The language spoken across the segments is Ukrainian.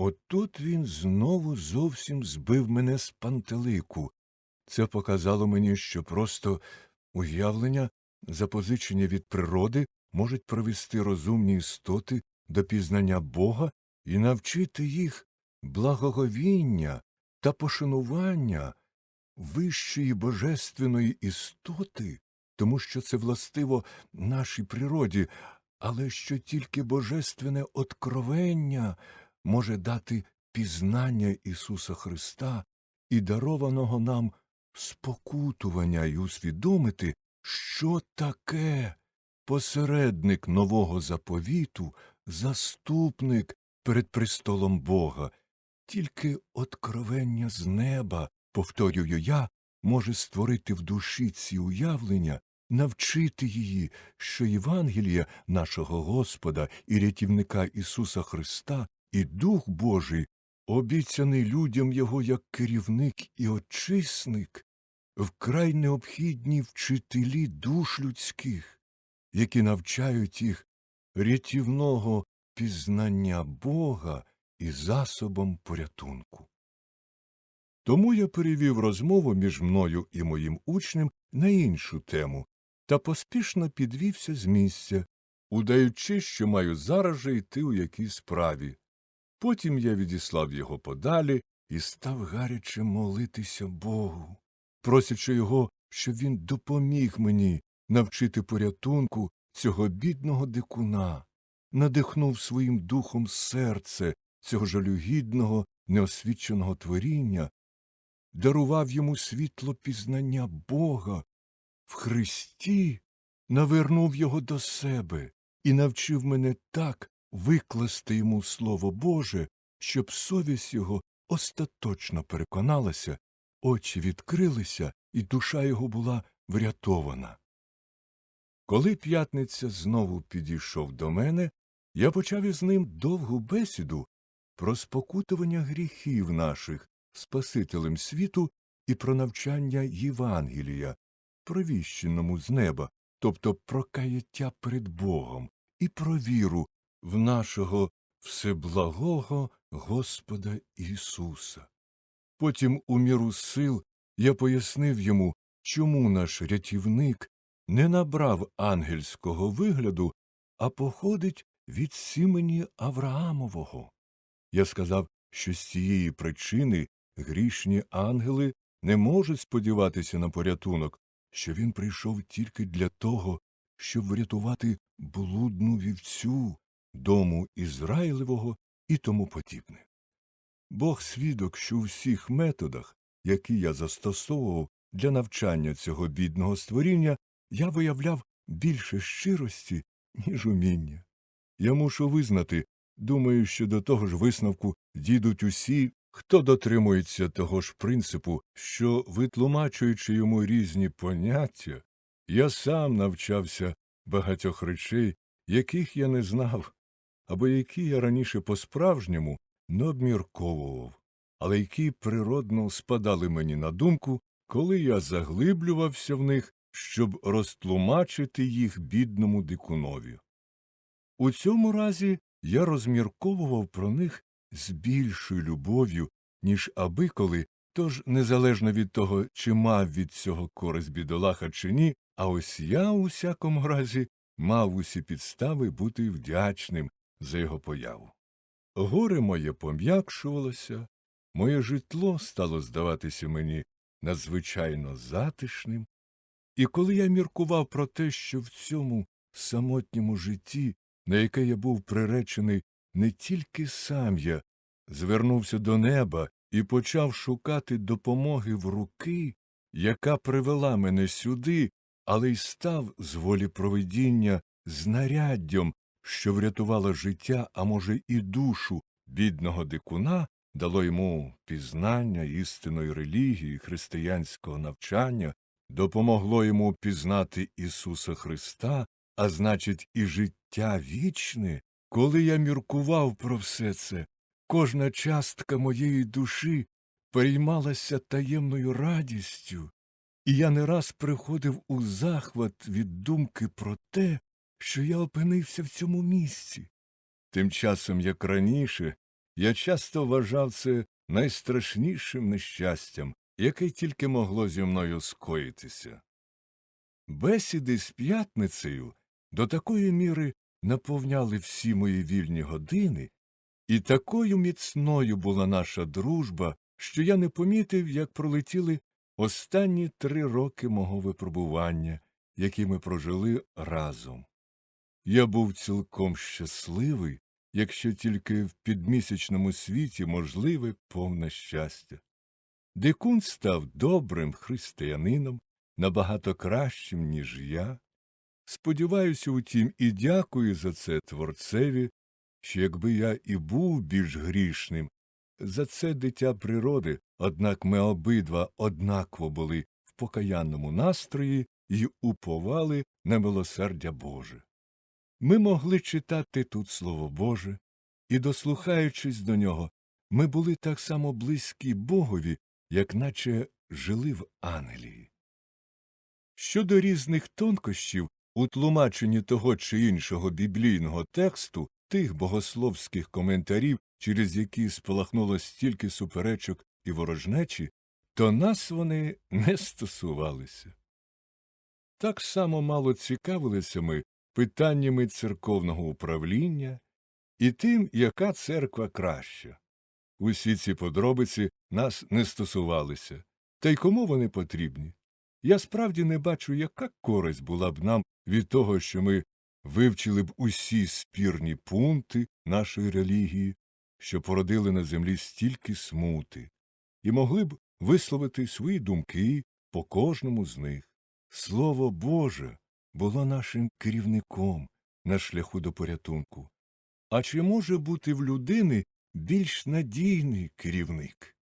Отут він знову зовсім збив мене з пантелику. Це показало мені, що просто уявлення, запозичення від природи, можуть привести розумні істоти до пізнання Бога і навчити їх благоговіння та пошанування вищої божественної істоти, тому що це властиво нашій природі, але що тільки божественне откровення може дати пізнання Ісуса Христа і дарованого нам спокутування й усвідомити, що таке посередник нового заповіту, заступник перед престолом Бога. Тільки откровення з неба, повторюю я, може створити в душі ці уявлення, навчити її, що Євангелія нашого Господа і рятівника Ісуса Христа і Дух Божий, обіцяний людям Його як керівник і очисник, вкрай необхідні вчителі душ людських, які навчають їх рятівного пізнання Бога і засобом порятунку. Тому я перевів розмову між мною і моїм учнем на іншу тему та поспішно підвівся з місця, удаючи, що маю зараз же йти у якійсь справі. Потім я відіслав його подалі і став гаряче молитися Богу, просячи його, щоб він допоміг мені навчити порятунку цього бідного дикуна, надихнув своїм духом серце цього жалюгідного, неосвіченого творіння, дарував йому світло пізнання Бога в Христі, навернув його до себе і навчив мене так викласти йому Слово Боже, щоб совість його остаточно переконалася, очі відкрилися, і душа його була врятована. Коли п'ятниця знову підійшов до мене, я почав із ним довгу бесіду про спокутування гріхів наших Спасителем світу і про навчання Євангелія, провіщеному з неба, тобто про каяття перед Богом, і про віру в нашого всеблагого Господа Ісуса. Потім, у міру сил, я пояснив йому, чому наш рятівник не набрав ангельського вигляду, а походить від сімені Авраамового. Я сказав, що з цієї причини грішні ангели не можуть сподіватися на порятунок, що він прийшов тільки для того, щоб врятувати блудну вівцю, дому Ізраїлевого і тому подібне. Бог свідок, що у всіх методах, які я застосовував для навчання цього бідного створіння, я виявляв більше щирості, ніж уміння. Я мушу визнати, думаю, що до того ж висновку дійдуть усі, хто дотримується того ж принципу, що, витлумачуючи йому різні поняття, я сам навчався багатьох речей, яких я не знав, або які я раніше по справжньому не обмірковував, але які природно спадали мені на думку, коли я заглиблювався в них, щоб розтлумачити їх бідному дикунові. У цьому разі я розмірковував про них з більшою любов'ю, ніж аби коли, тож незалежно від того, чи мав від цього користь бідолаха чи ні, а ось я у всякому разі мав усі підстави бути вдячним за його появу. Горе моє пом'якшувалося, моє житло стало здаватися мені надзвичайно затишним, і коли я міркував про те, що в цьому самотньому житті, на яке я був приречений не тільки сам я, звернувся до неба і почав шукати допомоги в руки, яка привела мене сюди, але й став з волі провидіння знаряддям, що врятувало життя, а може, і душу бідного дикуна, дало йому пізнання істинної релігії, християнського навчання, допомогло йому пізнати Ісуса Христа, а значить, і життя вічне, коли я міркував про все це, кожна частка моєї душі переймалася таємною радістю, і я не раз приходив у захват від думки про те, що я опинився в цьому місці. Тим часом, як раніше, Я часто вважав це найстрашнішим нещастям, яке тільки могло зі мною скоїтися. Бесіди з п'ятницею до такої міри наповняли всі мої вільні години, і такою міцною була наша дружба, що я не помітив, як пролетіли останні три роки мого випробування, які ми прожили разом. Я був цілком щасливий, якщо тільки в підмісячному світі можливе повне щастя. Дикун став добрим християнином, набагато кращим, ніж я. Сподіваюся, утім, і дякую за це творцеві, що якби я і був більш грішним, за це дитя природи, однак ми обидва однаково були в покаянному настрої і уповали на милосердя Боже. Ми могли читати тут Слово Боже, і, дослухаючись до нього, ми були так само близькі Богові, як наче жили в Ангелії. Щодо різних тонкощів у тлумаченні того чи іншого біблійного тексту, тих богословських коментарів, через які спалахнуло стільки суперечок і ворожнечі, то нас вони не стосувалися. Так само мало цікавилися ми питаннями церковного управління і тим, яка церква краща. Усі ці подробиці нас не стосувалися, та й кому вони потрібні. Я справді не бачу, яка користь була б нам від того, що ми вивчили б усі спірні пункти нашої релігії, що породили на землі стільки смути, і могли б висловити свої думки по кожному з них. Слово Боже було нашим керівником на шляху до порятунку. А чи може бути в людини більш надійний керівник?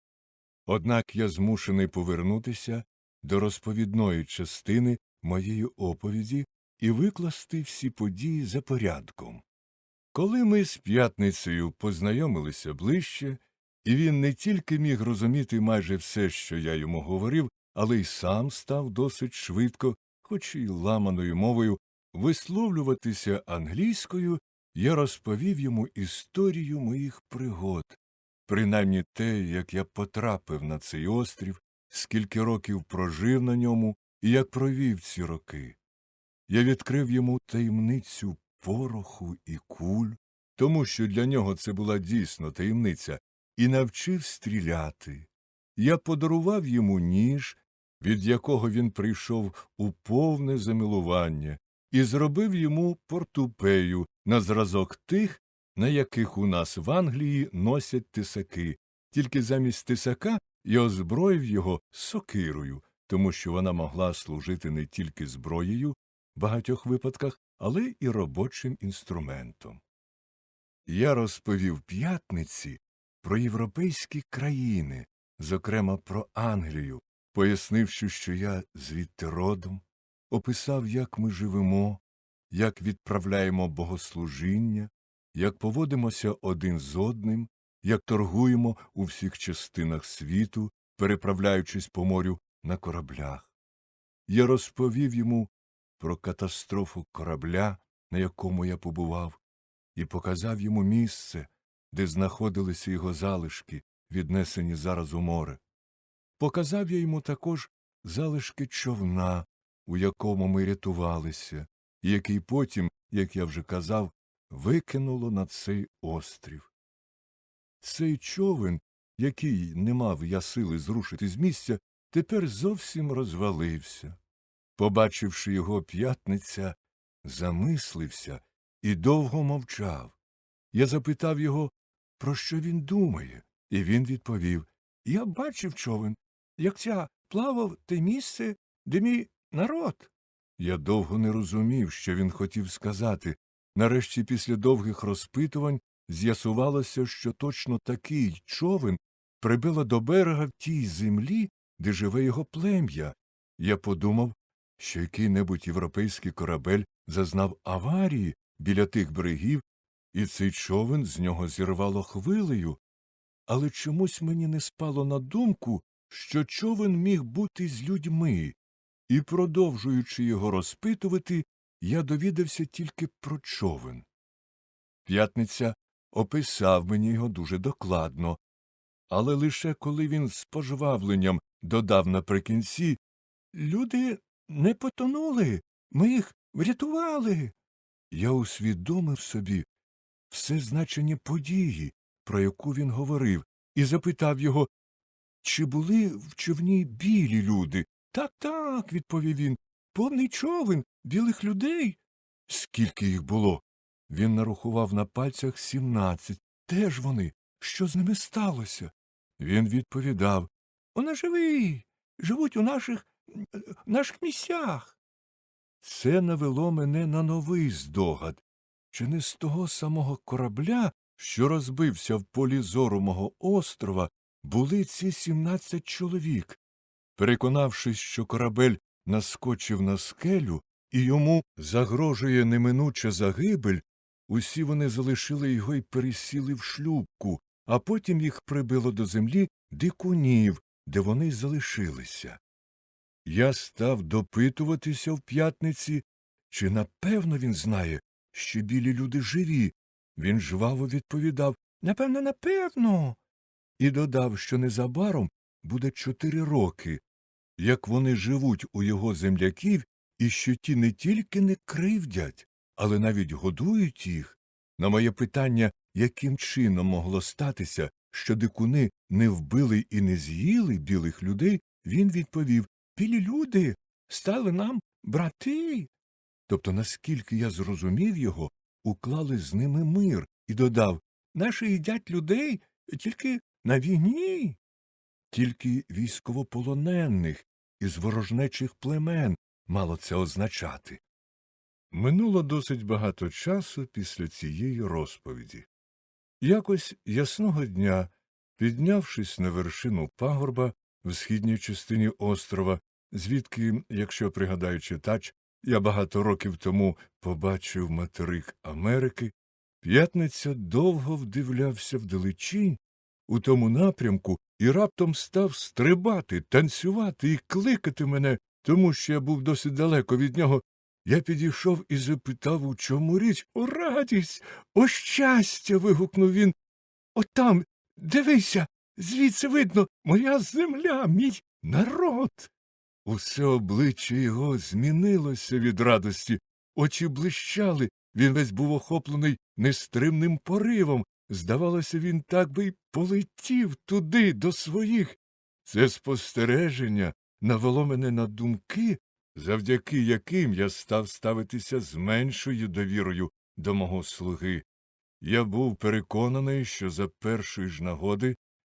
Однак я змушений повернутися до розповідної частини моєї оповіді і викласти всі події за порядком. Коли ми з п'ятницею познайомилися ближче, і він не тільки міг розуміти майже все, що я йому говорив, але й сам став досить швидко, хоч і ламаною мовою, висловлюватися англійською, я розповів йому історію моїх пригод, принаймні те, як я потрапив на цей острів, скільки років прожив на ньому і як провів ці роки. Я відкрив йому таємницю пороху і куль, тому що для нього це була дійсно таємниця, і навчив стріляти. Я подарував йому ніж, від якого він прийшов у повне замилування, і зробив йому портупею на зразок тих, на яких у нас в Англії носять тисаки, тільки замість тисака я озброїв його сокирою, тому що вона могла служити не тільки зброєю в багатьох випадках, але і робочим інструментом. Я розповів п'ятниці про європейські країни, зокрема про Англію, пояснивши, що я звідти родом, описав, як ми живемо, як відправляємо богослужіння, як поводимося один з одним, як торгуємо у всіх частинах світу, переправляючись по морю на кораблях. Я розповів йому про катастрофу корабля, на якому я побував, і показав йому місце, де знаходилися його залишки, віднесені зараз у море. Показав я йому також залишки човна, у якому ми рятувалися, і який потім, як я вже казав, викинуло на цей острів. Цей човен, який не мав я сили зрушити з місця, тепер зовсім розвалився. Побачивши його п'ятниця, замислився і довго мовчав. Я запитав його, про що він думає, і він відповів Я бачив човен, як ця плавав те місце, де мій народ. Я довго не розумів, що він хотів сказати. Нарешті, після довгих розпитувань, з'ясувалося, що точно такий човен прибило до берега в тій землі, де живе його плем'я. Я подумав, що який небудь європейський корабель зазнав аварії біля тих берегів, і цей човен з нього зірвало хвилею. Але чомусь мені не спало на думку, що човен міг бути з людьми, і, продовжуючи його розпитувати, я довідався тільки про човен. П'ятниця описав мені його дуже докладно. Але лише коли він з пожвавленням додав наприкінці Люди не потонули, ми їх врятували. Я усвідомив собі все значення події, про яку він говорив, і запитав його, чи були в човні білі люди? Так, так, відповів він. Повний човен білих людей. Скільки їх було? Він нарахував на пальцях сімнадцять. Де ж вони? Що з ними сталося? Він відповідав Вони живі, живуть у наших, наших місцях. Це навело мене на новий здогад. Чи не з того самого корабля, що розбився в полі зору мого острова, були ці сімнадцять чоловік? Переконавшись, що корабель наскочив на скелю і йому загрожує неминуча загибель, усі вони залишили його й пересіли в шлюбку, а потім їх прибило до землі дикунів, де вони залишилися. Я став допитуватися в п'ятниці, чи напевно він знає, що білі люди живі. Він жваво відповідав Напевно, напевно. І додав, що незабаром буде чотири роки, як вони живуть у його земляків, і що ті не тільки не кривдять, але навіть годують їх. На моє питання, яким чином могло статися, що дикуни не вбили і не з'їли білих людей, він відповів Білі люди стали нам брати. Тобто, наскільки я зрозумів його, уклали з ними мир і додав Наші їдять людей тільки на війні. Тільки військовополонених із ворожнечих племен мало це означати. Минуло досить багато часу після цієї розповіді. Якось ясного дня, піднявшись на вершину пагорба в східній частині острова, звідки, якщо пригадаю читач, я багато років тому побачив материк Америки, п'ятниця довго вдивлявся вдалечінь у тому напрямку і раптом став стрибати, танцювати і кликати мене, тому що я був досить далеко від нього. Я підійшов і запитав, у чому річ. О, радість, о щастя. вигукнув він. Отам, дивися, звідси видно, моя земля, мій народ. Усе обличчя його змінилося від радості, очі блищали, він весь був охоплений нестримним поривом. Здавалося, він так би й полетів туди, до своїх. Це спостереження навело мене на думки, завдяки яким я став ставитися з меншою довірою до мого слуги. Я був переконаний, що за першої ж нагоди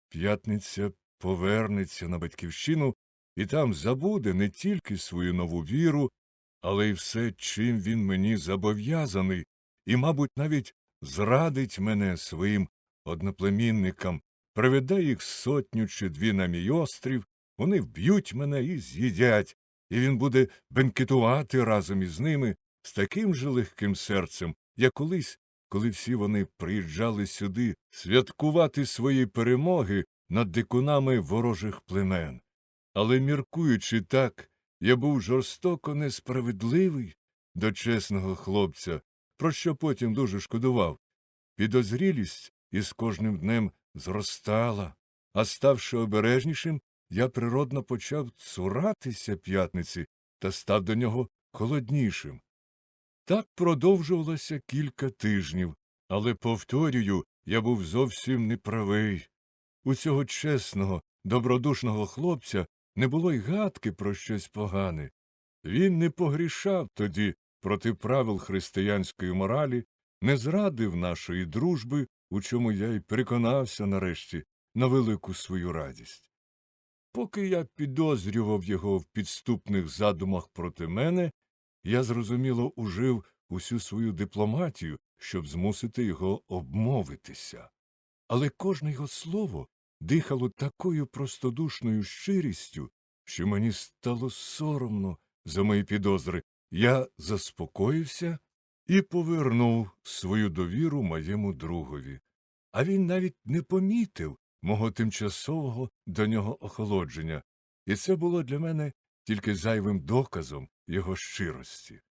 п'ятниця повернеться на батьківщину і там забуде не тільки свою нову віру, але й все, чим він мені зобов'язаний, і, мабуть, навіть зрадить мене своїм одноплемінникам, приведе їх сотню чи дві на мій острів, вони вб'ють мене і з'їдять, і він буде бенкетувати разом із ними з таким же легким серцем, як колись, коли всі вони приїжджали сюди святкувати свої перемоги над дикунами ворожих племен. Але, міркуючи так, я був жорстоко несправедливий до чесного хлопця, про що потім дуже шкодував. Підозрілість із кожним днем зростала, а ставши обережнішим, я природно почав цуратися п'ятниці та став до нього холоднішим. Так продовжувалося кілька тижнів, але, повторюю, я був зовсім неправий. У цього чесного, добродушного хлопця не було й гадки про щось погане. Він не погрішав тоді проти правил християнської моралі, не зрадив нашої дружби, у чому я й переконався нарешті на велику свою радість. Поки я підозрював його в підступних задумах проти мене, я зрозуміло ужив усю свою дипломатію, щоб змусити його обмовитися. Але кожне його слово дихало такою простодушною щирістю, що мені стало соромно за мої підозри. Я заспокоївся і повернув свою довіру моєму другові. А він навіть не помітив мого тимчасового до нього охолодження, і це було для мене тільки зайвим доказом його щирості.